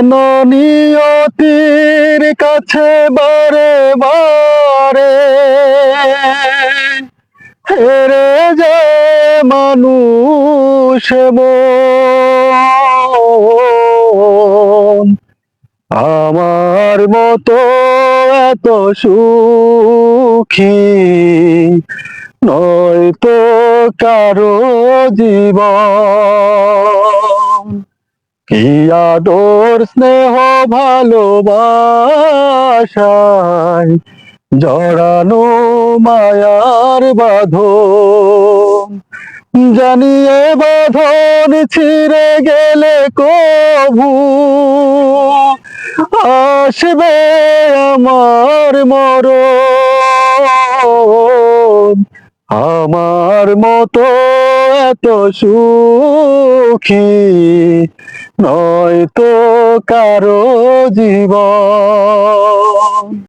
কেন নিয়তির কাছে বারে বারে হেরে যে মানুষ মন। আমার মতো এত সুখী নয় তো কারও জীবন। কি আদর, স্নেহ, ভালোবাসায় জড়ানো মায়ার বাঁধন। জানিয়ে বাঁধন ছিঁড়ে গেলে কভু আসবে আমার মরণ। আমার মতো এত সুখী নয়তো কারও জীবন।